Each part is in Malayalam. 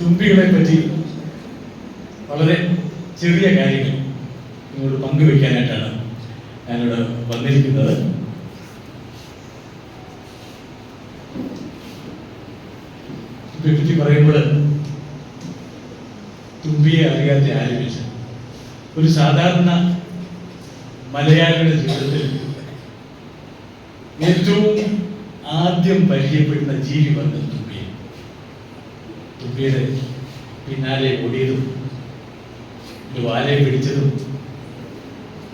തുമ്പികളെ പറ്റി വളരെ ചെറിയ കാര്യങ്ങൾ നിങ്ങളോട് പങ്കുവെക്കാനായിട്ടാണ് ഞാനിവിടെ വന്നിരിക്കുന്നത്. തുമ്പിയെ പറ്റി പറയുമ്പോൾ തുമ്പിയെ അറിയാത്ത ആരംഭിച്ച ഒരു സാധാരണ മലയാളിയുടെ ജീവിതത്തിൽ ഏറ്റവും ആദ്യം പരിചയപ്പെടുന്ന ജീവി വർഗം തുമ്പിയുടെ പിന്നാലെ ഓടിയതും ഒരു വാലയെ പിടിച്ചതും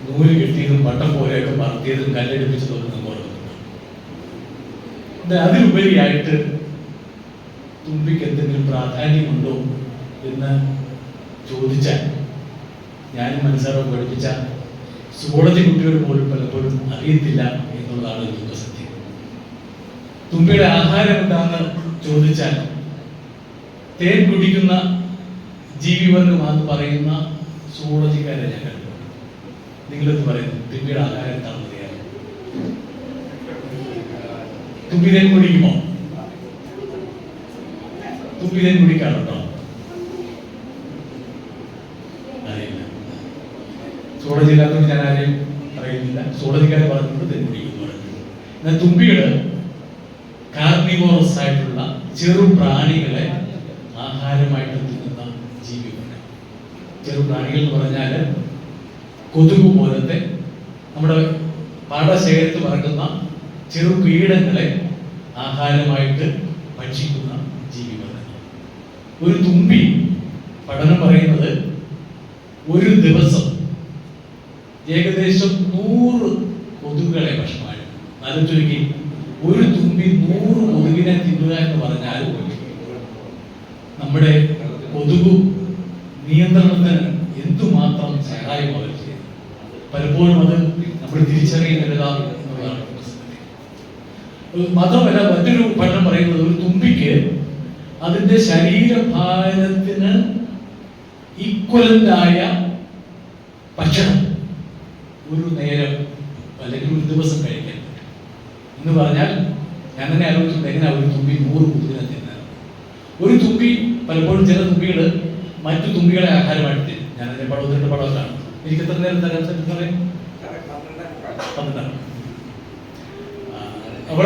നൂൽ കിട്ടിയതും പട്ടം പോലെയൊക്കെ പറത്തിയതും കല്ലെടുപ്പിച്ചതും ഒക്കെ നമുക്ക് ഓർക്കുന്നുണ്ട് അതിലുപരിയായിട്ട് തുമ്പിക്ക് എന്തെങ്കിലും പ്രാധാന്യമുണ്ടോ എന്ന് ചോദിച്ചാൽ ഞാനും മനസ്സാറോ പഠിപ്പിച്ച സുവോളജി കുട്ടികൾ പോലും പലപ്പോഴും അറിയത്തില്ല എന്നുള്ളതാണ് ഒരു സത്യം തുമ്പിയുടെ ആഹാരം എന്താണെന്ന് ചോദിച്ചാൽ തേൻ കുടിക്കുന്ന ജീവിവർഗമാണെന്ന് പറയുന്ന സൂളജിക്കാരെ ഞാൻ കണ്ടു. നിങ്ങളെന്ന് പറയുന്നു? തുമ്പിയുടെ ആഹാരം എന്താണെന്ന് അറിയാം തുമ്പി തേൻ കുടിക്കുമോ? തുമ്പി തേൻ കുടിക്കാറുണ്ടോ? അറിയില്ല. ഞാൻ ആരെയും അറിയുന്നില്ല. സൂളജിക്കാരെ പറഞ്ഞിട്ടുണ്ട് തേൻ കുടിക്കുന്നു പറഞ്ഞു. എന്നാൽ തുമ്പിയുടെ കാർണിവോറസ് ആയിട്ടുള്ള ചെറു പ്രാണികളെ ആഹാരമായിട്ട് തിന്നുന്ന ജീവികളുണ്ട് ചെറു പ്രാണികൾ എന്ന് പറഞ്ഞാൽ കൊതുക് പോലത്തെ നമ്മുടെ പാടശേഖരത്ത് പറക്കുന്ന ചെറു കീടങ്ങളെ ആഹാരമായിട്ട് ഭക്ഷിക്കുന്ന ജീവികൾ ഒരു തുമ്പി പഠനം പറയുന്നത് ഒരു ദിവസം ഏകദേശം നൂറ് കൊതുകുകളെ ഭക്ഷണമായി നല്ല ചുരുക്കി ഒരു തുമ്പി നൂറ് കൊതുകിനെ തിന്നുക എന്ന് പറഞ്ഞാൽ നമ്മുടെ കൊതുകു നിയന്ത്രണത്തിന് എന്തുമാത്രം സഹായം അവർ ചെയ്യുന്നത് പലപ്പോഴും അത് നമ്മൾ തിരിച്ചറിയുന്നില്ല. ഏഹ് മാത്രമല്ല മറ്റൊരു പഠനം പറയുന്നത് ഒരു തുമ്പിക്ക് അതിന്റെ ശരീരഭാരത്തിന് ഈക്വലന്റായ ഭക്ഷണം ഒരു നേരം അല്ലെങ്കിൽ ഒരു ദിവസം കഴിക്കാൻ എന്ന് പറഞ്ഞാൽ ഞാൻ തന്നെ ആലോചിച്ചിട്ടുണ്ട് എങ്ങനെ ഒരു തുമ്പി നൂറ് കുതിരെ തിന്നാൻ ഒരു തുമ്പി പലപ്പോഴും ചില തുമ്പികൾ മറ്റു തുമ്പികളെ ആഹാരമായിട്ട് തരും ഞാൻ അതിന്റെ പടവത്തിന്റെ പടം കാണും. എനിക്ക് എത്ര നേരം തരാൻ പറ്റും അവിടെ